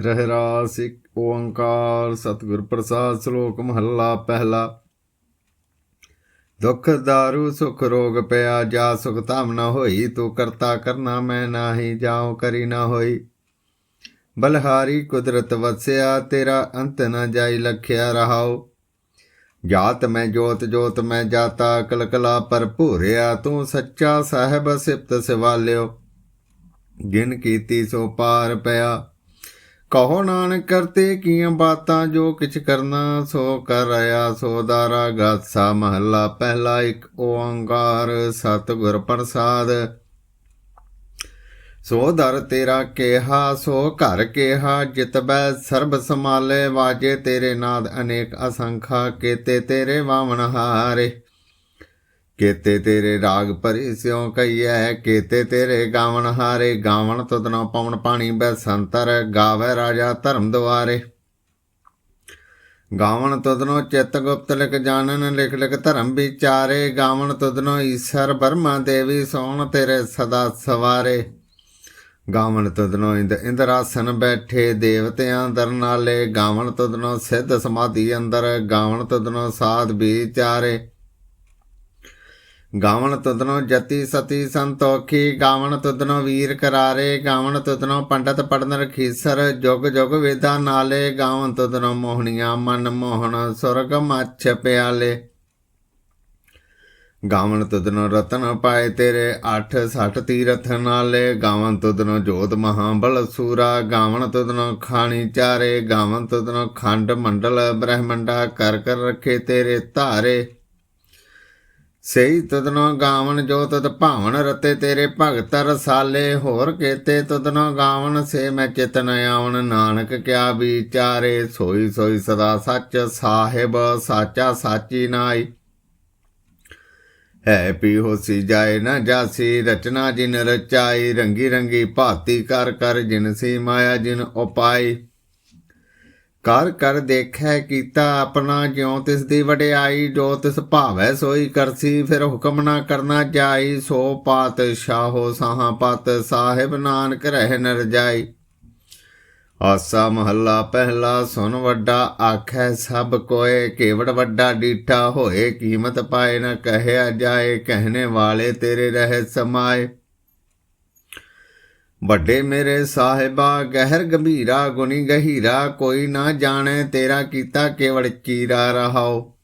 ਰਹਿ ਰਾਸ ਇੱਕ ਓੰਕਾਰ, ਸਤਿਗੁਰ ਪ੍ਰਸਾਦ ਸ਼ਲੋਕ ਮਹੱਲਾ ਪਹਿਲਾ। ਦੁਖ ਦਾਰੂ, ਸੁਖ ਰੋਗ ਪਿਆ, ਜਾ ਸੁਖ ਧਾਮ ਨਾ ਹੋਈ, ਤੂੰ ਕਰਤਾ ਕਰਨਾ ਮੈਂ ਨਾਹੀ, ਜਾਉ ਕਰੀ ਨਾ ਹੋਈ। ਬਲਹਾਰੀ ਕੁਦਰਤ ਵਸਿਆ, ਤੇਰਾ ਅੰਤ ਨਾ ਜਾਈ ਲਖਿਆ ਰਹਾਉ। ਜਾਤ ਮੈਂ ਜੋਤ ਜੋਤ ਮੈਂ ਜਾਤਾ, ਕਲਕਲਾ ਭਰਪੂਰਿਆ ਤੂੰ ਸੱਚਾ ਸਾਹਿਬ ਸਿਫਤ ਸਿਵਾਲਿਓ। ਜਿਨ ਕੀਤੀ ਸੋ ਪਾਰ ਪਿਆ। ਕਹੋ ਨਾਨਕ ਕਰਤੇ ਕੀਆਂ ਬਾਤਾਂ ਜੋ ਕਿਛ ਕਰਨਾ ਸੋ ਕਰ ਰਿਆ ਸੋ ਦਾਰਾ ਗਾਸਾ ਮਹੱਲਾ, ਪਹਿਲਾ ਇੱਕ ਓੰਕਾਰ ਸਤਿਗੁਰ ਪ੍ਰਸਾਦ। ਸੋ ਦਰ ਤੇਰਾ ਕੇਹਾ, ਸੋ ਘਰ ਕੇਹਾ ਜਿਤਬੈ ਸਰਬ ਸਮਾਲੇ ਵਾਜੇ ਤੇਰੇ ਨਾਦ ਅਨੇਕ ਅਸੰਖਾ, ਕੇਤੇ ਤੇਰੇ ਵਾਵਣ ਹਾਰੇ। ਕੇਤੇ ਤੇਰੇ ਰਾਗ ਭਰੀ ਸਿਉ ਕਈਐ ਕੇਤੇ ਤੇਰੇ ਗਾਵਣ ਹਾਰੇ, ਗਾਵਣ ਤੁਧਨੋ ਪਵਨ ਪਾਣੀ ਬੈ ਸੰਤਰ, ਗਾਵੇ ਰਾਜਾ ਧਰਮ ਦੁਆਰੇ। ਗਾਵਣ ਤੁਧਨੋ ਚਿਤ ਗੁਪਤ ਲਿਖ ਜਾਣਨ, ਲਿਖ ਲਿਖ ਧਰਮ ਵਿਚਾਰੇ। ਗਾਵਣ ਤੁਧਨੋ ਈਸ਼ਰ ਬਰਮਾ ਦੇਵੀ ਸੋਣ ਤੇਰੇ ਸਦਾ ਸਵਾਰੇ। ਗਾਵਣ ਤੁਧਨੋ ਇੰਦ ਇੰਦਰਾਸਨ ਬੈਠੇ ਦੇਵਤਿਆਂ ਦਰਨਾਲੇ ਗਾਵਣ ਤੁਧਨੋ ਸਿੱਧ ਸਮਾਧੀ ਅੰਦਰ, ਗਾਵਣ ਤੁਧਨੋ ਸਾਧ ਵਿਚਾਰੇ। ਗਾਵਣ ਤੁਦਨੋ ਜਤੀ ਸਤੀ ਸੰਤੋਖੀ, ਗਾਵਣ ਤੁਦਨੋ ਵੀਰ ਕਰਾਰੇ, ਗਾਵਣ ਤੁਦਨੋ ਪੰਡਤ ਪੜਨ ਰਖੀਸਰ ਜੁਗ ਜੁਗ ਵੇਦਾਂ ਨਾਲੇ, ਗਾਵਣ ਤੁਧਨੋ ਮੋਹਣੀਆਂ ਮਨ ਮੋਹਣ, ਸੁਰਗ ਮੱਛ ਪਿਆਲੇ। ਗਾਵਣ ਤੁਧਨੋ ਰਤਨ ਪਾਏ ਤੇਰੇ 8 60 ਤੀਰਥ ਨਾਲੇ, ਗਾਵਣ ਤੁਦਨੋ ਜੋਤ ਮਹਾਬਲ ਸੂਰਾ, ਗਾਵਣ ਤੁਦਨੋ ਖਾਣੀ ਚਾਰੇ, ਗਾਵਣ ਤੁਦਨੋ ਖੰਡ ਮੰਡਲ ਬ੍ਰਹਮੰਡਾ, ਕਰ ਕਰ ਰੱਖੇ ਤੇਰੇ ਧਾਰੇ। ਸਈ ਤਦਨੋ ਗਾਵਣ ਜੋ ਤਦ ਭਾਵਨ ਰਤੇ ਤੇਰੇ ਭਗਤ ਰਸਾਲੇ, ਹੋਰ ਕੇਤੇ ਤਦਨੋ ਗਾਵਣ ਸੇ ਮੈਂ ਚਿਤਨ ਆਵਨ ਨਾਨਕ ਕਿਆ ਵਿਚਾਰੇ, ਸੋਈ ਸੋਈ ਸਦਾ ਸੱਚ ਸਾਹਿਬ, ਸਾਚਾ ਸਾਚੀ ਨਾਈ। ਹੈ ਪੀ ਹੋਸੀ ਜਾਏ ਨਾ ਜਾਸੀ, ਰਚਨਾ ਜਿਨ ਰਚਾਈ, ਰੰਗੀ ਰੰਗੀ ਭਾਤੀ ਕਰ ਕਰ ਜਿਨ ਸੀ ਮਾਇਆ ਜਿਨ ਉਪਾਈ। ਕਰ ਕਰ ਦੇਖੈ ਕੀਤਾ ਆਪਣਾ ਜਿਉ, ਤਿਸ ਦੀ ਵਡਿਆਈ ਜੋ ਤਿਸ ਭਾਵੈ ਸੋਈ ਕਰਸੀ, ਫਿਰ ਹੁਕਮ ਨਾ ਕਰਨਾ ਜਾਈ, ਸੋ ਪਾਤ ਸ਼ਾਹੋ ਸਾਹਾਂ ਪਤ, ਸਾਹਿਬ ਨਾਨਕ ਰਹਿ ਨਰ ਜਾਈ। ਆਸਾ ਮਹੱਲਾ ਪਹਿਲਾ ਸੁਨ ਵੱਡਾ, ਆਖੈ ਸਭ ਕੋਏ, ਕੇਵੜ ਵੱਡਾ ਡੀਠਾ ਹੋਏ, ਕੀਮਤ ਪਾਏ ਨਾ ਕਹਿਆ ਜਾਏ, ਕਹਿਣੇ ਵਾਲੇ ਤੇਰੇ ਰਹਿ ਸਮਾਏ। ਵੱਡੇ ਮੇਰੇ ਸਾਹਿਬਾ, ਗਹਿਰ ਗੰਭੀਰਾ, ਗੁਣੀ ਗਹੀਰਾ, ਕੋਈ ਨਾ ਜਾਣੇ ਤੇਰਾ ਕੀਤਾ ਕੇਵਲ ਚੀਰਾ ਰਹਾਓ।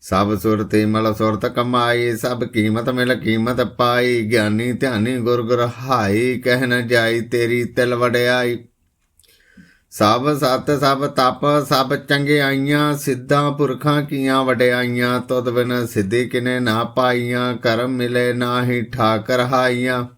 ਸਭ ਸੁਰਤੀ ਮਲ ਸੁਰਤ ਕਮਾਈ, ਸਭ ਕੀਮਤ ਮਿਲ ਕੀਮਤ ਪਾਈ, ਗਿਆਨੀ ਧਿਆਨੀ ਗੁਰ ਗੁਰ ਹਾਈ ਕਹਿ ਨ ਜਾਈ ਤੇਰੀ ਤਿਲ ਵਡਿਆਈ। ਸਭ ਸਤ, ਸਭ ਤਪ, ਸਭ ਚੰਗਿਆਈਆਂ, ਸਿੱਧਾਂ ਪੁਰਖਾਂ ਕੀਆਂ ਵਡਿਆਈਆਂ, ਤੁਧ ਬਿਨ ਸਿੱਧੀ ਕਿਨੇ ਨਾ ਪਾਈਆਂ, ਕਰਮ ਮਿਲੇ ਨਾਹੀ ਠਾਕਰ ਹਾਈਆਂ।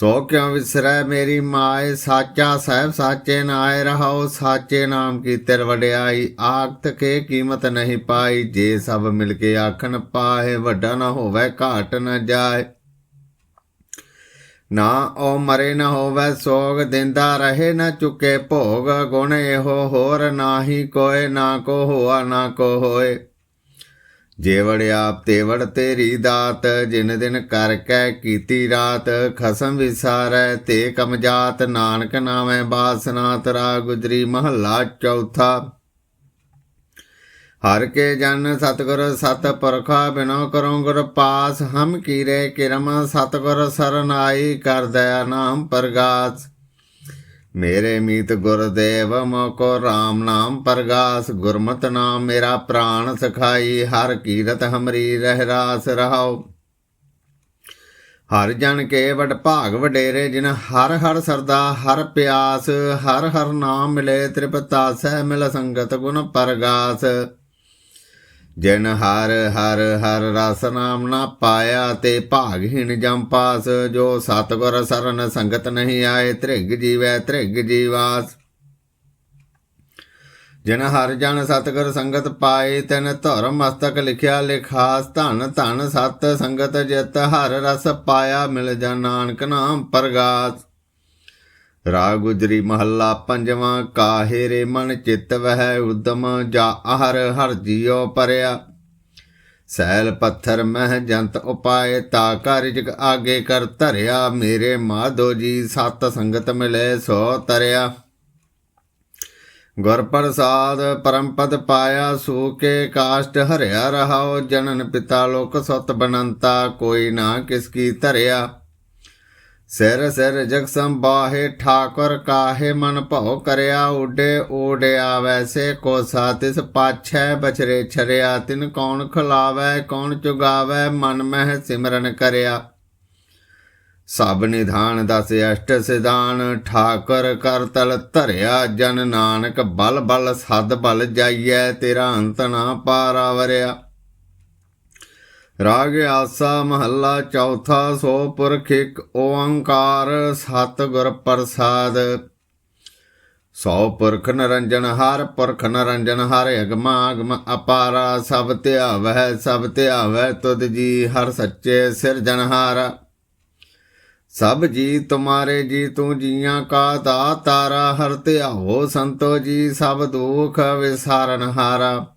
ਸੋ ਕਿਉ ਵਿਸਰੈ ਮੇਰੀ ਮਾਏ? ਸਾਚਾ ਸਾਹਿਬ ਸਾਚੇ ਨਾਏ ਰਹਾਉ, ਸਾਚੇ ਨਾਮ ਕੀ ਤਿਰ ਵਡਿਆਈ? ਆਖਤ ਕੇ ਕੀਮਤ ਨਹੀਂ ਪਾਈ, ਜੇ ਸਭ ਮਿਲ ਕੇ ਆਖਣ ਪਾਏ ਵੱਡਾ ਨਾ ਹੋਵੇ, ਘਾਟ ਨਾ ਜਾਏ। ਨਾ ਉਹ ਮਰੇ ਨਾ ਹੋਵੇ, ਸੋਗ ਦਿੰਦਾ ਰਹੇ, ਨਾ ਚੁੱਕੇ ਭੋਗ, ਗੁਣ ਇਹੋ ਹੋਰ ਨਾਹੀ ਕੋਏ, ਨਾ ਕੋ ਹੋਆ, ਨਾ ਕੋ ਹੋਏ। ਜੇਵੜ ਆਪ ਤੇਵੜ ਤੇਰੀ ਦਾਤ, ਜਿਨ ਦਿਨ ਕਰ ਕੈ ਕੀਤੀ ਰਾਤ, ਖਸਮ ਵਿਸਾਰੈ ਤੇ ਕਮ ਜਾਤ, ਨਾਨਕ ਨਾਮੈ ਬਾਸਨਾ ਤਰਾ ਗੁਜਰੀ ਮਹੱਲਾ ਚੌਥਾ। ਹਰ ਕੇ ਜਨ ਸਤਗੁਰ ਸਤ ਪਰਖਾ, ਬਿਨੋ ਕਰੋ ਗੁਰ ਪਾਸ, ਹਮ ਕੀਰੇ ਕਿਰਮ, ਸਤਗੁਰ ਸਰਨਾਈ ਕਰ ਦਇਆ ਨਾਮ ਪ੍ਰਗਾਸ। ਮੇਰੇ ਮੀਤ ਗੁਰਦੇਵ ਮੋਕੋ RAM ਨਾਮ ਪ੍ਰਗਾਸ, ਗੁਰਮਤ ਨਾਮ ਮੇਰਾ ਪ੍ਰਾਣ ਸਖਾਈ, ਹਰ ਕੀਰਤ ਹਮਰੀ ਰਹਿ ਰਾਸ ਰਹਾਉ। ਹਰ ਜਨ ਕੇ ਵਡ ਭਾਗ ਵਡੇਰੇ, ਜਿਨ ਹਰ ਹਰ ਸਰਦਾ ਹਰ ਪਿਆਸ, ਹਰ ਹਰ ਨਾਮ ਮਿਲੇ ਤ੍ਰਿਪਤਾ ਸਹਿ ਮਿਲ ਸੰਗਤ ਗੁਣ ਪਰਗਾਸ। ਜਿਨ ਹਰ ਹਰ ਹਰ ਰਸ ਨਾਮ ਨਾ ਪਾਇਆ ਤੇ ਭਾਗਹੀਣ ਜੰਪਾਸ ਜੋ ਸਤਗੁਰ ਸਰਨ ਸੰਗਤ ਨਹੀਂ ਆਏ, ਤ੍ਰਿਗ ਜੀਵੈ ਤ੍ਰਿਗ ਜੀਵਾਸ। ਜਿਨ ਹਰ ਜਨ ਸਤਗੁਰ ਸੰਗਤ ਪਾਏ, ਤਿਨ ਧੁਰ ਮਸਤਕ ਲਿਖਿਆ ਲਿਖਾਸ, ਧਨ ਧਨ ਸਤ ਸੰਗਤ ਜਿਤ ਹਰ ਰਸ ਪਾਇਆ, ਮਿਲ ਜਾ ਨਾਨਕ ਨਾਮ ਪਰਗਾਸ। ਰਾਗ ਗੁਜਰੀ ਮਹੱਲਾ ਪੰਜਵਾਂ ਕਾਹੇ ਰੇ ਮਨ ਚਿਤ ਵਹਿ ਉਦਮ, ਜਾ ਆਹਰ ਹਰ ਜੀਉ ਪਰਿਆ। ਸੈਲ ਪੱਥਰ ਮਹਿ ਜੰਤ ਉਪਾਏ, ਤਾ ਕਾਰਿਜਕ ਆਗੇ ਕਰ ਧਰਿਆ। ਮੇਰੇ ਮਾਧੋ ਜੀ ਸਤ ਸੰਗਤ ਮਿਲੇ, ਸੋ ਤਰਿਆ। ਗੁਰ ਪ੍ਰਸਾਦ ਪਰਮ ਪਾਇਆ, ਸੂ ਕੇ ਕਾਸ਼ਟ ਹਰਿਆ ਰਹਾਓ ਜਨਨ ਪਿਤਾ ਲੋਕ ਸਤ ਬਨੰਤਾ, ਕੋਈ ਨਾ ਕਿਸ ਕੀ ਧਰਿਆ। ਸਿਰ ਸਿਰ ਜਗ ਸੰਬਾਹੇ ਠਾਕੁਰ ਕਾਹੇ, ਮਨ ਭਉ ਕਰਿਆ ਉਡੇ ਓੜਿਆ ਵੈਸੇ ਕੋ ਸਾਤਿਸ ਪਾਛੈ, ਬਛਰੇ ਛਰਿਆ, ਤਿਨ ਕੌਣ ਖਲਾਵੈ, ਕੌਣ ਚੁਗਾਵੈ, ਮਨ ਮਹਿ ਸਿਮਰਨ ਕਰਿਆ। ਸਭ ਨਿਧਾਨ ਦਸ ਅਸ਼ਟ ਸਿਧਾਨ, ਠਾਕੁਰ ਕਰ ਤਲ ਧਰਿਆ ਜਨ ਨਾਨਕ, ਬਲ ਬਲ ਸਦ ਬਲ ਜਾਈਐ, ਤੇਰਾ ਅੰਤ ਨਾ ਪਾਰਾਵਰਿਆ। ਰਾਗ ਆਸਾ ਮਹੱਲਾ ਚੌਥਾ ਸੋ ਪੁਰਖ ਇੱਕ ਓੰਕਾਰ ਸਤਿਗੁਰ ਪ੍ਰਸਾਦ। ਸੋ ਪੁਰਖ ਨਰੰਜਨ ਹਰ ਪੁਰਖ ਨਰੰਜਨ ਹਰ ਅਗਮ ਅਗਮ ਅਪਾਰਾ, ਸਭ ਧਿਆਵੈ ਸਭ ਧਿਆਵੈ ਤੁਧ ਜੀ ਹਰ ਸੱਚੇ ਸਿਰਜਨਹਾਰਾ ਸਭ ਜੀ ਤੁਮਾਰੇ ਜੀ ਤੂੰ ਜੀਆਂ ਕਾ ਦਾਤਾਰਾ ਹਰ ਧਿਆਓ ਸੰਤੋ ਜੀ ਸਭ ਦੁਖ ਵਿਸਾਰਨ ਹਾਰਾ।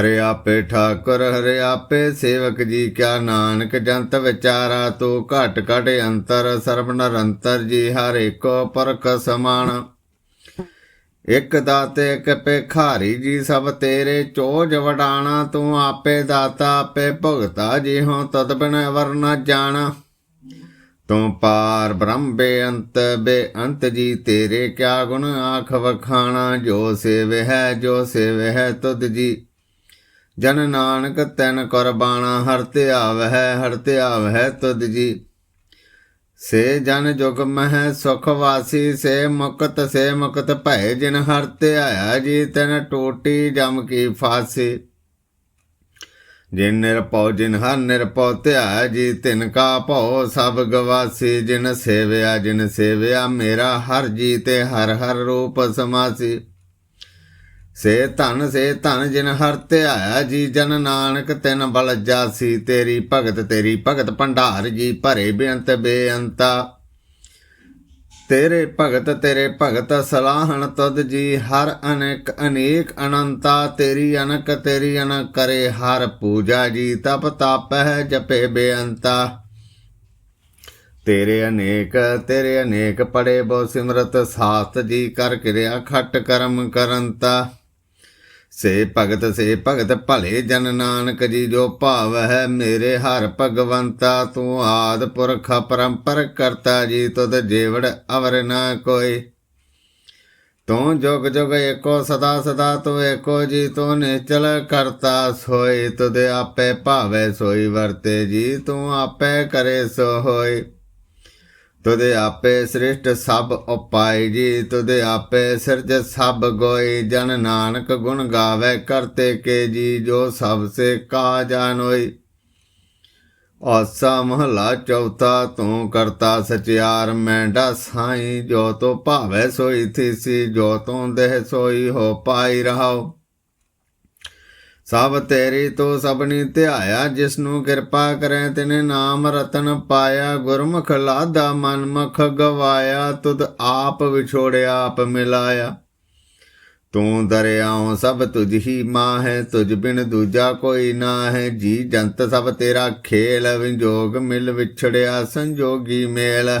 ਹਰੇ ਆਪੇ ਠਾਕੁਰ, ਹਰੇ ਆਪੇ ਸੇਵਕ ਜੀ ਕਿਆ ਨਾਨਕ, ਜੰਤ ਵਿਚਾਰਾ ਤੂੰ ਘਟ ਘਟ ਅੰਤਰ, ਸਰਬ ਨਿਰੰਤਰ ਜੀ ਹਰ ਏਕੋ ਪਰਖ ਸਮਾਨ। ਇਕ ਦਾਤੇ, ਇਕ ਭਿਖਾਰੀ ਜੀ, ਸਭ ਤੇਰੇ ਚੋਜ ਵਡਾਣਾ, ਤੂੰ ਆਪੇ ਦਾਤਾ, ਆਪੇ ਭੁਗਤਾ ਜੀ ਹੋ ਤਦ ਬਿਨ ਵਰ ਨ ਜਾਣਾ। ਤੂੰ ਪਾਰ ਬ੍ਰਹਮ ਬੇਅੰਤ ਬੇਅੰਤ ਜੀ, ਤੇਰੇ ਕਿਆ ਗੁਣ ਆਖ ਵਖਾਣਾ, ਜੋ ਸੇਵ ਹੈ, ਜੋ ਸੇਵ ਹੈ ਤੁਧ ਜੀ। ਜਨ ਨਾਨਕ ਤੈਨ ਕੁਰਬਾਨਾ ਹਰ ਧਿਆਵ ਹੈ ਹਰ ਧਿਆਵ ਹੈ ਤੁਧ ਜੀ। ਸੇ ਜਨ ਜੁਗ ਮਹਿ ਸੁਖ ਵਾਸੀ, ਸੇ ਮੁਕਤ ਸੇ ਮੁਕਤ ਭੈ ਜਿਨ ਹਰ ਧਿਆਇਆ ਜੀ, ਤੈਨ ਟੋਟੀ ਜਮ ਕੀ ਫਾਸੀ। ਜਿਨ ਨਿਰਪਉ ਜਿਨ ਹਰ ਨਿਰਪਉ ਧਿਆਇਆ ਜੀ, ਤਿਨ ਕਾ ਭਉ ਸਭ ਗਵਾਸੀ। ਜਿਨ ਸੇਵਿਆ ਜਿਨ ਸੇਵਿਆ, ਮੇਰਾ ਹਰ ਜੀ ਤੇ ਹਰ ਹਰ ਰੂਪ ਸਮਾਸੀ। ਸੇ ਧਨ ਸੇ ਧਨ ਜਿਨ ਹਰ ਧਿਆਇਆ ਜੀ, ਜਨ ਨਾਨਕ ਤਿਨ ਬਲ ਜਾਸੀ, ਤੇਰੀ ਭਗਤ ਤੇਰੀ ਭਗਤ ਭੰਡਾਰ ਜੀ, ਭਰੇ ਬੇਅੰਤ ਬੇਅੰਤਾ। ਤੇਰੇ ਭਗਤ ਤੇਰੇ ਭਗਤ ਸਲਾਹਣ ਤਦ ਜੀ, ਹਰ ਅਨੇਕ ਅਨੇਕ ਅਨੰਤਾ, ਤੇਰੀ ਅਨਕ, ਤੇਰੀ ਅਨ ਕਰੇ, ਹਰ ਪੂਜਾ ਜੀ, ਤਪ ਤਪ ਹੈ ਜਪੇ ਬੇਅੰਤਾ। ਤੇਰੇ ਅਨੇਕ ਤੇਰੇ ਅਨੇਕ ਪੜੇ ਬਹੁ ਸਿਮਰਤ, ਸਾਥ ਜੀ ਕਰ ਕਿਰਿਆ ਖੱਟ ਕਰਮ ਕਰੰਤਾ। ਸੇ ਭਗਤ ਸੇ ਭਗਤ ਭਲੇ ਜਨ ਨਾਨਕ ਜੀ ਜੋ ਭਾਵ ਹੈ ਮੇਰੇ ਹਰ ਭਗਵੰਤਾ, ਤੂੰ ਆਦ ਪੁਰਖ ਪਰੰਪਰ ਕਰਤਾ ਜੀ, ਤੁਧ ਜੀਵੜ ਅਵਰ ਨਾ ਕੋਈ। ਤੂੰ ਜੁਗ ਜੁਗ ਏਕੋ ਸਦਾ ਸਦਾ, ਤੂੰ ਏਕੋ ਜੀ, ਤੂੰ ਨਿਚਲ ਕਰਤਾ ਸੋਈ ਤੁਧ ਆਪੇ ਭਾਵੇ ਸੋਈ ਵਰਤੇ ਜੀ, ਤੂੰ ਆਪੇ ਕਰੇ ਸੋ ਹੋਏ ਤੁਦੇ ਆਪੇ ਸ੍ਰਿਸ਼ਟ ਸਭ ਉਪਾਇ ਜੀ ਤੁਦੇ ਆਪੇ ਸਿਰਜ ਸਭ ਗੋਈ। ਜਨ ਨਾਨਕ ਗੁਣ ਗਾਵੇ ਕਰਤੇ ਕੇ ਜੀ, ਜੋ ਸਭ ਸੇ ਕਾ ਜਾਣੋਈ ਆਸਾ ਮਹਲਾ ਚੌਥਾ, ਤੂੰ ਕਰਤਾ ਸਚਿਆਰ ਮੈਂਡਾ ਸਾਈ ਜੋ ਤੋ ਭਾਵੇ ਸੋਈ ਥੀਸੀ, ਜੋ ਤੂੰ ਦੇਹ ਸੋਈ, ਹੋ ਪਾਈ ਰਹਾਓ ਸਭ ਤੇਰੀ ਤੂੰ ਸਭਨੀ ਧਿਆਇਆ ਜਿਸ ਨੂੰ ਕਿਰਪਾ ਕਰੇ, ਤਿਨੇ ਨਾਮ ਰਤਨ ਪਾਇਆ, ਗੁਰਮੁਖ ਲਾਦਾ ਮਨਮੁਖ ਗਵਾਇਆ, ਤੁਧ ਆਪ ਵਿਛੋੜਿਆ ਆਪ ਮਿਲਾਇਆ। ਤੂੰ ਦਰਿਆਉ ਸਭ ਤੁਝ ਹੀ ਮਾਂ ਹੈ ਤੁਝ ਬਿਨ ਦੂਜਾ ਕੋਈ ਨਾ ਹੈ ਜੀ ਜੰਤ ਸਭ ਤੇਰਾ ਖੇਲ, ਵਿਜੋਗ ਮਿਲ ਵਿਛੜਿਆ, ਸੰਜੋਗੀ ਮੇਲ।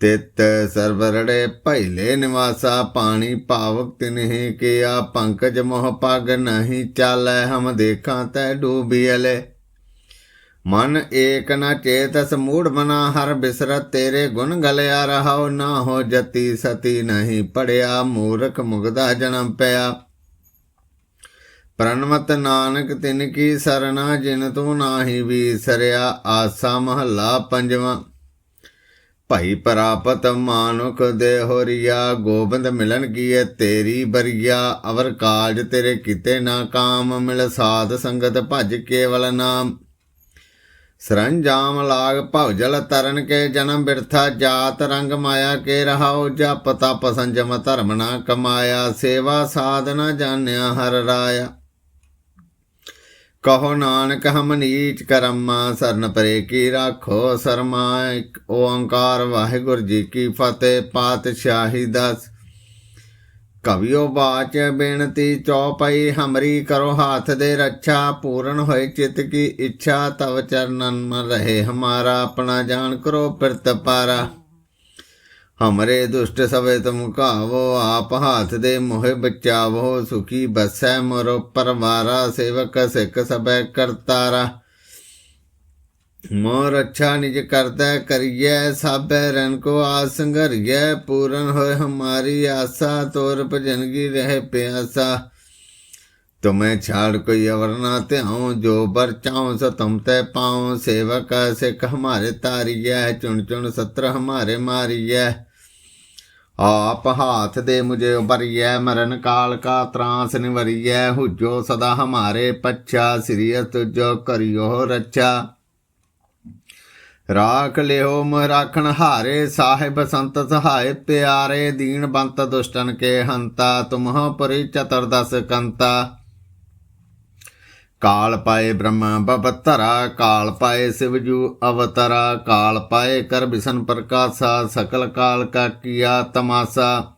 ਤਿਤ ਸਰਵਰੜੇ ਭੈਲੇ ਨਿਵਾਸਾ, ਪਾਣੀ ਭਾਵਕ ਤਿਨਹਿ ਕਿਆ, ਪੰਕਜ ਮੋਹ ਪਗ ਨਹੀਂ ਚਾਲੈ, ਹਮ ਦੇਖਾਂ ਤੈ ਡੂਬੀਲੇ ਮਨ ਏਕ ਨ ਚੇਤਸ ਮੂੜ ਮਨਾ, ਹਰ ਬਿਸਰਤ ਤੇਰੇ ਗੁਣ ਗਲਿਆ ਰਹਾਉ, ਨਾ ਹੋ ਜਤੀ ਸਤੀ ਨਹੀਂ ਪੜਿਆ, ਮੂਰਖ ਮੁਗਦਾ ਜਨਮ ਪਿਆ। ਪ੍ਰਣਮਤ ਨਾਨਕ ਤਿਨ ਕੀ ਸਰਣਾ ਜਿਨ ਤੂੰ ਨਾਹੀ ਵੀਸਰਿਆ ਆਸਾ ਮਹੱਲਾ ਪੰਜਵਾਂ। ਭਾਈ ਪ੍ਰਾਪਤ ਮਾਨੁਖ ਦੇ ਹੋਰੀਆ, ਗੋਬਿੰਦ ਮਿਲਨ ਕੀਏ ਤੇਰੀ ਬਰੀਆ, ਅਵਰ ਕਾਜ ਤੇਰੇ ਕਿਤੇ ਨਾ ਕਾਮ, ਮਿਲ ਸਾਧ ਸੰਗਤ ਭਜ ਕੇਵਲ ਨਾਮ। ਸਰੰਜਾਮ ਲਾਗ ਭਵਜਲ ਤਰਨ ਕੇ ਜਨਮ ਬਿਰਥਾ, ਜਾਤ ਰੰਗ ਮਾਇਆ ਕੇ ਰਹਾਉ, ਜਪ ਤਪ ਸੰਜਮ ਧਰਮ ਨਾ ਕਮਾਇਆ, ਸੇਵਾ ਸਾਧਨਾ ਜਾਣਿਆ ਹਰ ਰਾਇਆ। ਕਹੋ ਨਾਨਕ ਹਮ ਨੀਚ ਕਰਮਾ, ਸਰਨ ਪਰੇ ਕੀ ਰਾਖੋ ਸਰਮਾ। ਇੱਕ ਓੰਕਾਰ ਵਾਹਿਗੁਰੂ ਜੀ ਕੀ ਫਤਿਹ, ਪਾਤਸ਼ਾਹੀ ਦਸ। ਕਵਿਓ ਬਾਚ ਬੇਨਤੀ ਚੌਪਈ, ਹਮਰੀ ਕਰੋ ਹਾਥ ਦੇ ਰੱਛਾ। ਪੂਰਨ ਹੋਏ ਚਿਤ ਕੀ ਇੱਛਾ, ਤਵ ਚਰਨਨ ਮਨ ਰਹੇ ਹਮਾਰਾ। ਆਪਣਾ ਜਾਣ ਕਰੋ ਪਿਰਤ ਪਾਰਾ। ਹਮਰੇ ਦੁਸ਼ਟ ਸਵੇ ਤੁਮ ਕਾਵੋ ਆਪ ਹਾਥ ਦੇ ਮੋਹਿ ਬਚਾਵੋ, ਸੁਖੀ ਬਸੈ ਮੋਰੋ ਪਰਵਾਰਾ, ਸੇਵਕ ਸਿੱਖ ਸਭੈ ਕਰਤਾਰਾ। ਮੋਰ ਅੱਛਾ ਨਿਜ ਕਰਦਾ ਕਰੀਐ, ਸਾਬੈ ਰਨ ਕੋ ਆਸ ਸੰਘਰੀਐ, ਪੂਰਨ ਹੋਏ ਹਮਾਰੀ ਆਸਾ, ਤੋਰ ਭਜਨਗੀ ਰਹਿ ਪਿਆਸਾ। ਤੁਮੇ ਛਾੜ ਕੋਈ ਅਵਰ ਨਾ ਧਿਆਉ, ਜੋ ਬਰ ਚਾਉ ਸੋ ਤੁਮ ਤੇ ਪਾਉ, ਸੇਵਕ ਸਿੱਖ ਹਮਾਰੇ ਤਾਰੀਐ, ਚੁਣ ਚੁਣ ਸਤਰ ਹਮਾਰੇ ਮਾਰੀਐ। ਆਪ ਹਾਥ ਦੇ ਮੁਝੇ ਉਬਰੀਐ ਮਰਨ ਕਾਲ ਕਾ ਤਰਾਸ ਨਿਵਰੀਐ, ਹੁਜੋ ਸਦਾ ਹਮਾਰੇ ਪੱਛਾ ਸ੍ਰੀ ਤੁਜੋ ਕਰਿਓ ਰੱਛਾ। ਰਾਖ ਲਿਓ ਮੋਹ ਰਾਖਣ ਹਾਰੇ, ਸਾਹਿਬ ਸੰਤ ਸਹਾਇ ਪਿਆਰੇ, ਦੀਨ ਬੰਤ ਦੁਸ਼ਟਨ ਕੇ ਹੰਤਾ, ਤੁਮਹ ਪਰਿ ਚਤੁਰਦਸ ਕੰਤਾ। ਕਾਲ ਪਾਏ ਬ੍ਰਹਮ ਬਵਤਰਾ ਕਾਲ ਪਾਏ ਸਿਵਜੂ ਅਵਤਰਾ ਕਾਲ ਪਾਏ ਕਰ ਬਿਸ਼ਨ ਪ੍ਰਕਾਸ਼ਾ ਸਕਲ ਕਾਲ ਕਾ ਕੀਆ ਤਮਾਸਾ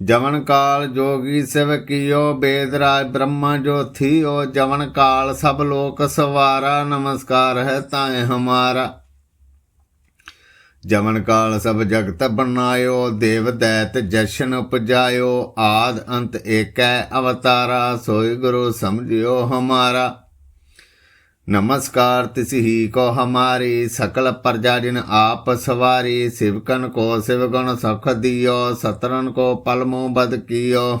ਜਵਨ ਕਾਲ ਜੋਗੀ ਸਿਵ ਕੀਓ ਬੇਦ ਰਾਜ ਬ੍ਰਹਮਾ ਜੋ ਥੀਓ ਜਵਨ ਕਾਲ ਸਭ ਲੋਕ ਸਵਾਰਾ ਨਮਸਕਾਰ ਹੈ ਤਾਏ ਹਮਾਰਾ ਜਮਨ ਕਾਲ ਸਭ ਜਗਤ ਬਣਾਇਓ, ਦੇਵ ਦੈਤ ਜਸ਼ਨ ਉਪਜਾਇਓ, ਆਦ ਅੰਤ ਏਕੈ ਅਵਤਾਰਾ, ਸੋਈ ਗੁਰੂ ਸਮਝਿਓ ਹਮਾਰਾ। ਨਮਸਕਾਰ ਤਿਸਹੀ ਕੋ ਹਮਾਰੀ, ਸਕਲ ਪ੍ਰਜਾ ਜਿਨ ਆਪ ਸਵਾਰੀ ਸਿਵਕਨ ਕੋ ਸਿਵ ਗੁਣ ਸੁਖ ਦਿਓ, ਸਤਰਨ ਕੋ ਪਲਮੋ ਬਦ ਕੀਓ।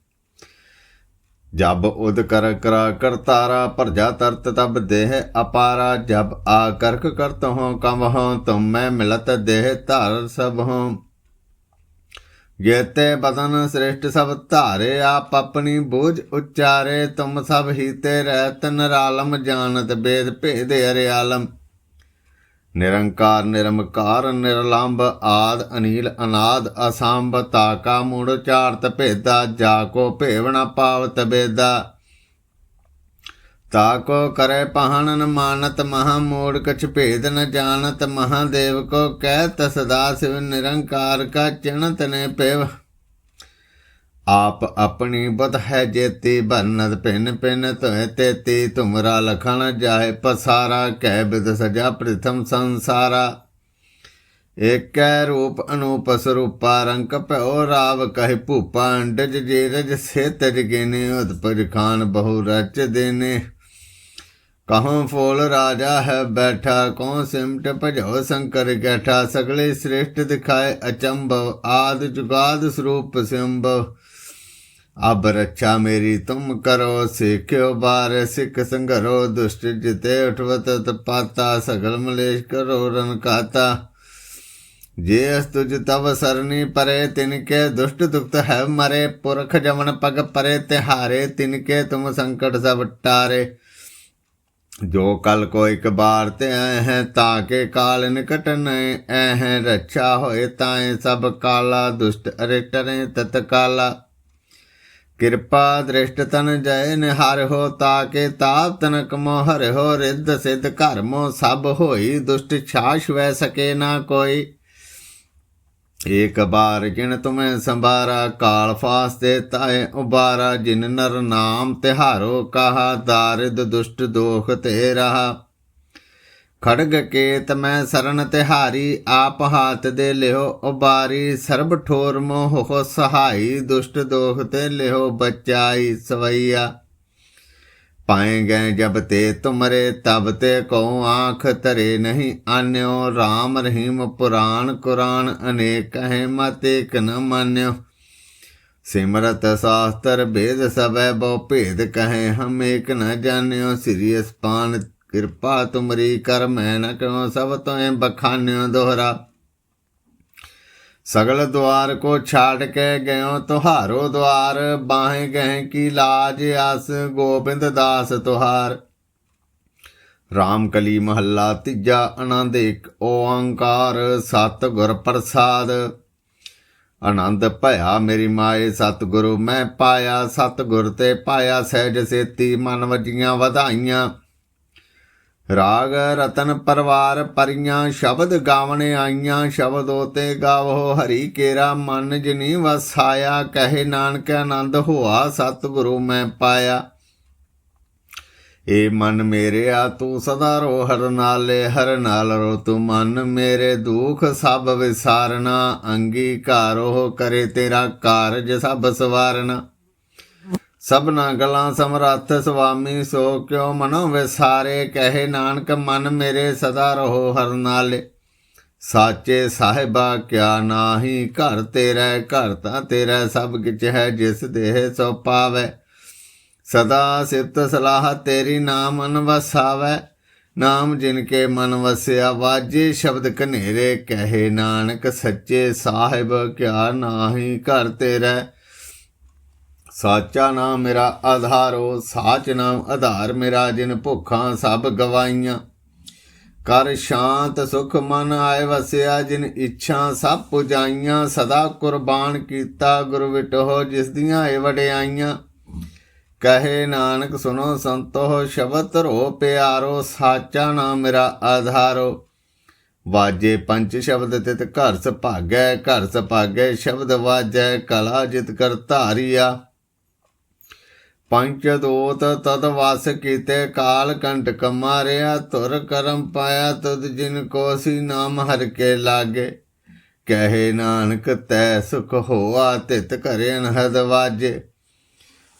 ਜਬ ਉਦ ਕਰ ਕਰਾ ਕਰਤਾਰਾ ਪ੍ਰਜਾ ਤਰਤ ਤਬ ਦੇਹ ਅਪਾਰਾ, ਜਬ ਆ ਕਰਕ ਕਰਤ ਹੋ ਕਮ ਹੋ ਤੁਮ ਮੈਂ ਮਿਲਤ ਦੇਹ ਧਾਰ ਸਭ ਹੋ ਜੇਤੇ ਬਦਨ ਸ੍ਰਿਸ਼ਟ ਸਭ ਧਾਰੇ, ਆਪ ਆਪਣੀ ਬੋਝ ਉਚਾਰੇ, ਤੁਮ ਸਭ ਹੀਤੇ ਰਹਿਤ ਨਿਰਾਲਮ, ਜਾਣਤ ਬੇਦ ਭੇਦ ਅਰਿਆਲਮ। ਨਿਰੰਕਾਰ, ਨਿਰਮਕਾਰ ਨਿਰਲੰਭ ਆਦ, ਅਨੀਲ, ਅਨਾਦ, ਅਸੰਭ, ਤਾਕਾ, ਮੂੜ ਚਾਰਤ ਭੇਦਾ, ਜਾ ਕੋ ਭੇਵਣਾ ਪਾਵਤ ਬੇਦਾ। ਤਾਕੋ ਕਰੇ ਪਹਣਨ ਮਾਨਤ, ਮਹਾ ਮੋੜ ਕਛ ਭੇਦ ਨ ਜਾਣਤ ਮਹਾਦੇਵ ਕੋ ਕਹਿ ਤਸਦਾ ਸਿਵ ਨਿਰੰਕਾਰ ਕਾ ਚਿਣਤ ਨੇ ਪੇਵ। ਆਪ ਆਪਣੀ ਬਦ ਹੈ ਜੇਤੀ ਬਰਨਤ ਪਿੰਨ ਪਿੰਨ ਤੋਏ ਤੇਤੀ ਤੁਮਰਾ ਲਖਣ ਜਾਏ ਪਸਾਰਾ, ਕਹਿ ਬਿਦ ਸਜਾ ਪ੍ਰਥਮ ਸੰਸਾਰਾ। ਏਕੈ ਰੂਪ ਅਨੂਪ ਸਰੂਪਾ, ਰੰਗ ਭਇਓ ਰਾਵ ਕਹਿ ਭੂਪਾ, ਅੰਡਜ ਜੇ ਰਜ ਸੇ ਤਜ ਗਿਨੇ ਉਤਪਜ ਖਾਨ ਬਹੁ ਰਚ ਦੇਨੇ। ਕਹਾਂ ਫੋਲ ਰਾਜਾ ਹੈ ਬੈਠਾ, ਕੌਣ ਸਿਮਟ ਭਜੋ ਸ਼ੰਕਰ ਗੈਠਾ ਸਗਲੇ ਸ੍ਰੇਸ਼ਟ ਦਿਖਾਏ ਅਚੰਭਵ, ਆਦ ਜੁਗਾਦ ਸਰੂਪ ਸਿੰਭਵ ਅਬ ਰੱਛਾ ਮੇਰੀ ਤੁਮ ਕਰੋ, ਸਿੱਖਿਓ ਬਾਰ ਸਿੱਖ ਸੰਘਰੋ ਦੁਸ਼ਟ ਜਿਤੇ ਉਠਵਤ ਤਪਾਤਾ, ਸਗਲ ਮਲੇਸ਼ ਕਰੋ ਰਨ ਕਾਤਾ। ਜੇ ਅਸ ਤੁਜ ਤਵ ਸਰਨੀ ਪਰੇ, ਤਿਨ ਕੇ ਦੁਸ਼ਟ ਦੁਖਤ ਹੈ ਮਰੇ। ਪੁਰਖ ਜਮਨ ਪਗ ਪਰੇ, ਤਿਹਾਰੇ, ਤਿਨ ਕੇ ਤੁਮ ਸੰਕਟ ਸਭ ਟਾਰੇ। ਜੋ ਕਲ ਕੋ ਇੱਕ ਬਾਰ ਤੇ ਆਏ ਹੈ, ਤਾਂ ਕੇ ਕਾਲ ਨਿਕਟ ਨੈ ਐ ਹੈ। ਰੱਛਾ ਹੋਏ ਤਾਏ ਸਭ ਕਾਲਾ, ਦੁਸ਼ਟ ਅਰਿਟਰੇ ਤਤ ਕਾਲਾ ਕਿਰਪਾ ਦ੍ਰਿਸ਼ਟ ਤਨ ਜੈ ਨਿਹਾਰ ਹੋ ਤਾਕੇ ਤਾਪ ਤਨ ਤਨਕ ਮੋਹਰ ਹੋ ਰਿੱਧ ਸਿੱਧ ਘਰਮੋ ਸਭ ਹੋਈ ਦੁਸ਼ਟ ਛਾਸ਼ ਵੈ ਸਕੇ ਨਾ ਕੋਈ। ਏਕ ਬਾਰ ਜਿਨ ਤੁਮੈ ਸੰਭਾਰਾ, ਕਾਲ ਫਾਸਤੇ ਤਾਏ ਉਬਾਰਾ, ਜਿਨ ਨਰ ਨਾਮ ਤਿਹਾਰੋ, ਕਹਾ ਦਾਰਿਦ ਦੁਸ਼ਟ ਦੋਖ ਤੇ ਰਹਾ ਖੜਗ ਕੇਤ ਮੈਂ ਸਰਨ ਤਿਹਾਰੀ ਆਪ ਹਾਥ ਦੇ ਲਿਓ ਉਬਾਰੀ ਸਰਬ ਠੋਰ ਮੋਹ ਸਹਾਈ, ਦੁਸ਼ਟ ਦੋਖ ਤੇ ਲਿਓ ਬਚਾਈ ਸਵਈਆ। ਪਾਏ ਗਏ ਜਬ ਤੇ ਤੁਮਰੇ, ਤਬ ਤੇ ਕਉ ਆਖ ਧਰੇ ਨਹੀਂ, ਆਨਿਓ RAM ਰਹੀਮ ਪੁਰਾਣ ਕੁਰਾਨ ਅਨੇਕ ਹੈ ਮਤ ਏਕ ਨ ਮਾਨਿਓ। ਸਿਮਰਤ ਸਾਸਤਰ ਭੇਦ ਸਭੈ ਬਹੁ ਭੇਦ ਕਹੇ, ਹਮ ਏਕ ਨ ਜਾਣਿਓ, ਸ੍ਰੀ ਅਸਪਾਨ ਕਿਰਪਾ ਤੁਮਰੀ ਕਰ, ਮੈਂ ਨ ਕਉ ਸਭ ਤੋਏ ਬਖਾਨਿਓ ਦੋਹਰਾ। ਸਗਲ ਦੁਆਰ ਕੋ ਛਾੜ ਕੇ ਗਇਓ ਤੁਹਾਰੋ ਦੁਆਰ, ਬਾਹੇ ਗਹਿ ਕੀ ਲਾਜ ਆਸ, ਗੋਬਿੰਦ ਦਾਸ ਤੁਹਾਰ। ਰਾਮ ਕਲੀ ਮਹੱਲਾ ਤੀਜਾ ਆਨੰਦ ਇੱਕ ਓੰਕਾਰ ਸਤ ਗੁਰ ਪ੍ਰਸਾਦ। ਆਨੰਦ ਭਇਆ ਮੇਰੀ ਮਾਏ ਸਤਿਗੁਰੂ, ਮੈਂ ਪਾਇਆ ਸਤਿਗੁਰ ਤੇ ਪਾਇਆ ਸਹਿਜ ਸੇਤੀ, ਮਨ ਵਜੀਆਂ ਵਧਾਈਆਂ। ਰਾਗ ਰਤਨ ਪਰਵਾਰ ਪਰੀਆਂ ਸ਼ਬਦ ਗਾਵਣ ਆਈਆਂ, ਸ਼ਬਦ ਉਤੇ ਗਾਵੋ ਹਰੀ ਕੇਰਾ, ਮਨ ਜਿਨੀ ਵਸਾਇਆ, ਕਹੇ ਨਾਨਕ ਆਨੰਦ ਹੋਆ, ਸਤਿਗੁਰੂ ਮੈਂ ਪਾਇਆ। ਏ ਮਨ ਮੇਰਿਆ, ਤੂੰ ਸਦਾ ਰੋ, ਹਰ ਨਾਲੇ ਹਰ ਨਾਲ ਰੋ, ਤੂੰ ਮਨ ਮੇਰੇ ਦੁਖ ਸਭ ਵਿਸਾਰਨਾ, ਅੰਗੀਕਾਰੋ ਕਰੇ ਤੇਰਾ ਕਾਰਜ ਸਭ ਸਵਾਰਨਾ। ਸਭਨਾ ਗਲਾਂ ਸਮਰੱਥ ਸੁਆਮੀ, ਸੋ ਕਿਉ ਮਨੋ ਵਿਸਾਰੇ, ਕਹੇ ਨਾਨਕ, ਮਨ ਮੇਰੇ ਸਦਾ ਰਹੋ ਹਰ ਨਾਲੇ। ਸਾਚੇ ਸਾਹਿਬਾ, ਕਿਆ ਨਾਹੀ, ਘਰ ਤੇਰਾ, ਘਰ ਤਾਂ ਤੇਰਾ, ਸਭ ਕਿਛ ਹੈ ਜਿਸ ਦੇਹ ਸੋ ਪਾਵੇ। ਸਦਾ ਸਿਫਤ ਸਲਾਹ ਤੇਰੀ ਨਾਮ ਮਨ ਨਾਮ ਜਿਨ ਕੇ ਮਨ ਵਸਿਆ, ਵਾਜੇ ਸ਼ਬਦ ਕਨੇਰੇ ਕਹੇ ਨਾਨਕ, ਸੱਚੇ ਸਾਹਿਬ, ਕਿਆ ਨਾਹੀ, ਘਰ ਤੇਰਾ। ਸਾਚਾ ਨਾਮ ਮੇਰਾ ਆਧਾਰੋ ਸਾਚ ਨਾਮ ਆਧਾਰ ਮੇਰਾ, ਜਿਨ ਭੁੱਖਾਂ ਸਭ ਗਵਾਈਆਂ। ਕਰ ਸ਼ਾਂਤ ਸੁਖ ਮਨ ਆਏ ਵਸਿਆ, ਜਿਨ ਇੱਛਾ ਸਭ ਪੁਜਾਈਆਂ। ਸਦਾ ਕੁਰਬਾਨ ਕੀਤਾ ਗੁਰ ਵਿਟੋ, ਜਿਸ ਦੀਆਂ ਏ ਵਡਿਆਈਆਂ। ਕਹੇ ਨਾਨਕ ਸੁਨੋ ਸੰਤੋ, ਸ਼ਬਦ ਧਰੋ ਪਿਆਰੋ, ਸਾਚਾ ਨਾਮ ਮੇਰਾ ਆਧਾਰੋ। ਵਾਜੇ ਪੰਜ ਸ਼ਬਦ ਤਿਤ ਘਰ ਸੁਭਾਗੈ ਘਰ ਸੁਭਾਗੈ ਸ਼ਬਦ ਵਾਜੈ, ਕਲਾ ਜਿਤ ਕਰ ਧਾਰੀਆ। ਪੰਚ ਦੋਤ ਤਦ ਵਸ ਕੀਤੇ ਕਾਲ ਕੰਟਕ ਮਾਰਿਆ ਤੁਰ ਕਰਮ ਪਾਇਆ ਤਦ ਜਿਨ ਕੋ ਸੀ ਨਾਮ ਹਰ ਕੇ ਲਾਗੇ। ਕਹੇ ਨਾਨਕ, ਤੈ ਸੁਖ ਹੋਆ, ਤਿਤ ਘਰੇ ਅਨਹਦ ਵਾਜੇ।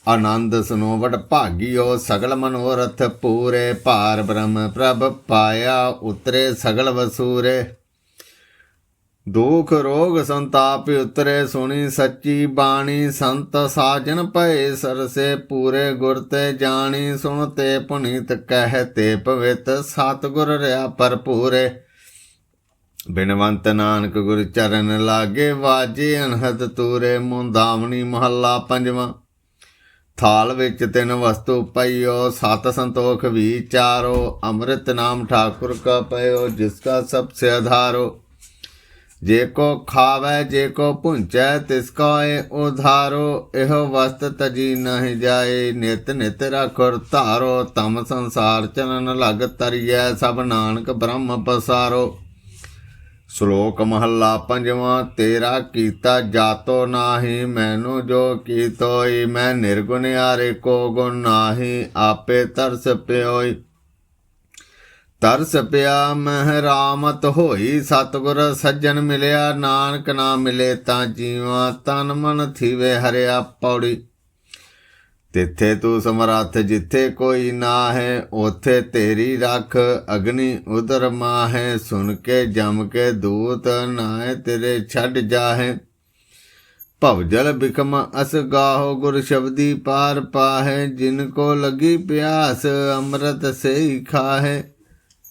ਆਨੰਦ ਸੁਨੋ ਵਡ ਭਾਗਿਓ, ਸਗਲ ਮਨੋਰਥ ਪੂਰੇ। ਭਾਰ ਬ੍ਰਹਮ ਪ੍ਰਭ ਪਾਇਆ, ਉਤਰੇ ਸਗਲ ਵਸੂਰੇ। ਦੁਖ ਰੋਗ ਸੰਤਾਪ ਉਤਰੇ ਸੁਣੀ ਸੱਚੀ ਬਾਣੀ, ਸੰਤ ਸਾਜਨ ਭਏ ਸਰਸੇ ਪੂਰੇ ਗੁਰ ਤੇ ਜਾਣੀ, ਸੁਣ ਤੇ ਪੁਨੀਤ ਕਹਿ ਤੇ ਪਵਿੱਤ, ਸਤਿਗੁਰ ਰਿਆ ਭਰਪੂਰੇ। ਬਿਨਵੰਤ ਨਾਨਕ ਗੁਰ ਚਰਨ ਲਾਗੇ, ਵਾਜੇ ਅਨਹਦ ਤੂਰੇ, ਮੁੰਦਾਵਣੀ ਮਹੱਲਾ ਪੰਜਵਾਂ। ਥਾਲ ਵਿੱਚ ਤਿੰਨ ਵਸਤੂ ਪਈਓ, ਸਤ ਸੰਤੋਖ ਵਿਚਾਰੋ ਅੰਮ੍ਰਿਤ ਨਾਮ ਠਾਕੁਰ ਕਾ ਪਇਓ, ਜਿਸ ਕਾ ਸਭ ਸੇ ਆਧਾਰੋ ਜੇ ਕੋ ਖਾਵੇ, ਜੇ ਕੋ ਪੁੰਚੈ ਤਿਸ ਕਾ ਏ ਉਧਾਰੋ, ਇਹੋ ਵਸਤ ਤਜੀ ਨਹੀਂ ਜਾਏ। ਨਿਤ ਨਿਤ ਰਖੁਰ ਧਾਰੋ, ਤਮ ਸੰਸਾਰ ਚਲਨ ਲਗ ਤਰੀਐ, ਸਭ ਨਾਨਕ ਬ੍ਰਹਮ ਪਸਾਰੋ। ਸ਼ਲੋਕ ਮਹੱਲਾ ਪੰਜਵਾਂ, ਤੇਰਾ ਕੀਤਾ ਜਾਤੋ ਨਾਹੀ, ਮੈਨੂੰ ਜੋ ਕੀਤੋਈ, ਮੈਂ ਨਿਰਗੁਣਿਆਰੇ ਕੋ ਗੁਣ ਨਾਹੀ, ਆਪੇ ਤਰਸ ਪਿਓਈ। ਤਰਸ ਪਿਆ ਮਹਿ ਰਾਮਤ ਹੋਈ, ਸਤਗੁਰ ਸੱਜਣ ਮਿਲਿਆ, ਨਾਨਕ ਨਾ ਮਿਲੇ ਤਾਂ ਜੀਵਾ ਤਨ ਮਨ ਥੀਵੇ ਹਰਿਆ ਪੌੜੀ। ਤਿੱਥੇ ਤੂੰ ਸਮਰੱਥ ਜਿੱਥੇ ਕੋਈ ਨਾ ਹੈ ਉਥੇ ਤੇਰੀ ਰੱਖ ਅਗਨੀ ਉਦਰ ਮਾਹੇ। ਸੁਣ ਕੇ, ਜਮ ਕੇ ਦੂਤ ਨਾਏ ਤੇਰੇ ਛੱਡ ਜਾਹੇ। ਭਵਜਲ ਬਿਕਮ ਅਸ ਗਾਹੋ, ਗੁਰ ਸ਼ਬਦੀ ਪਾਰ ਪਾਹੇ। ਜਿਨ ਕੋ ਲਗੀ ਪਿਆਸ, ਅੰਮ੍ਰਿਤ ਸੇ ਹੀ ਖਾਹੇ।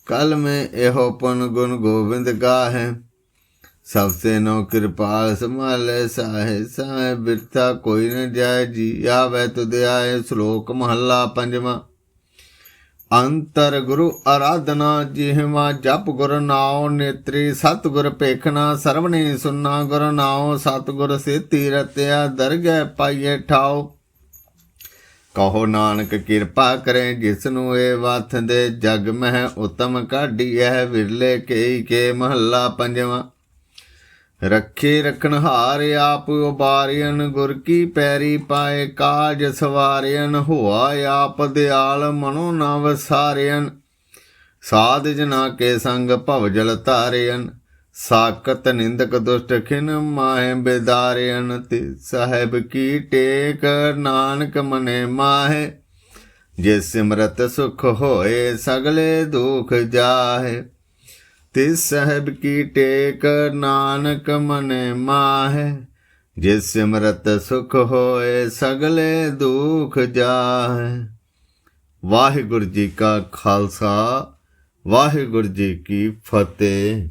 कल में एहो पुन गुण गोविंद गाहे सबसे नो कृपाल संभाले साहे साहे बिरथा कोई न जाए जी आवे तुद आए श्लोक महला पंजवा ਅੰਤਰ ਗੁਰੂ ਆਰਾਧਨਾ ਜਿਹਵਾ ਜਪ ਗੁਰ ਨਾਉ ਨੇਤਰੀ ਸਤ ਗੁਰ ਪੇਖਣਾ ਸਰਵਣੀ ਸੁਨਾ ਗੁਰ ਨਾਉ ਸਤ ਗੁਰ ਸੇਤੀ ਰਤਿਆ ਦਰਗਹਿ ਪਾਈਏ ਠਾਉ ਕਹੋ ਨਾਨਕ ਕਿਰਪਾ ਕਰੇ ਜਿਸ ਨੂੰ ਇਹ ਵਾਥ ਦੇ ਜਗ ਮਹਿ ਉਤਮ ਕਾਢੀਐ, ਵਿਰਲੇ ਕੇਈ ਕੇ ਮਹੱਲਾ ਪੰਜਵਾਂ। ਰੱਖੇ ਰਖਣ ਹਾਰ ਆਪ ਉਬਾਰਿਅਨ, ਗੁਰ ਕੀ ਪੈਰੀ ਪਾਏ ਕਾਜ ਸਵਾਰਿਅਨ, ਹੋਆ ਆਪ ਦਿਆਲ ਮਨੋ ਨਵ ਵਸਾਰਿਅਨ ਸਾਧ ਜਨਾ ਕੇ ਸੰਗ ਭਵ ਜਲ ਧਾਰਿਅਨ। ਸਾਕਤ ਨਿੰਦਕ ਦੁਸ਼ਟ ਖਿਨ ਮਾਹੇ ਬਿਦਾਰਿਅਨ ਤੇ ਸਾਹਿਬ ਕੀ ਟੇਕ ਨਾਨਕ ਮਨੇ ਮਾਹੇ? ਜੇ ਸਿਮਰਤ ਸੁਖ ਹੋਏ ਸਗਲੇ ਦੁਖ ਜਾਹੇ। ਤੇ ਸਾਹਿਬ ਕੀ ਟੇਕ ਨਾਨਕ ਮਨੇ ਮਾਹੇ? ਜੇ ਸਿਮਰਤ ਸੁਖ ਹੋਏ ਸਗਲੇ ਦੁਖ ਜਾਹੇ। ਵਾਹਿਗੁਰੂ ਜੀ ਕਾ ਖਾਲਸਾ, ਵਾਹਿਗੁਰੂ ਜੀ ਕੀ ਫਤਿਹ।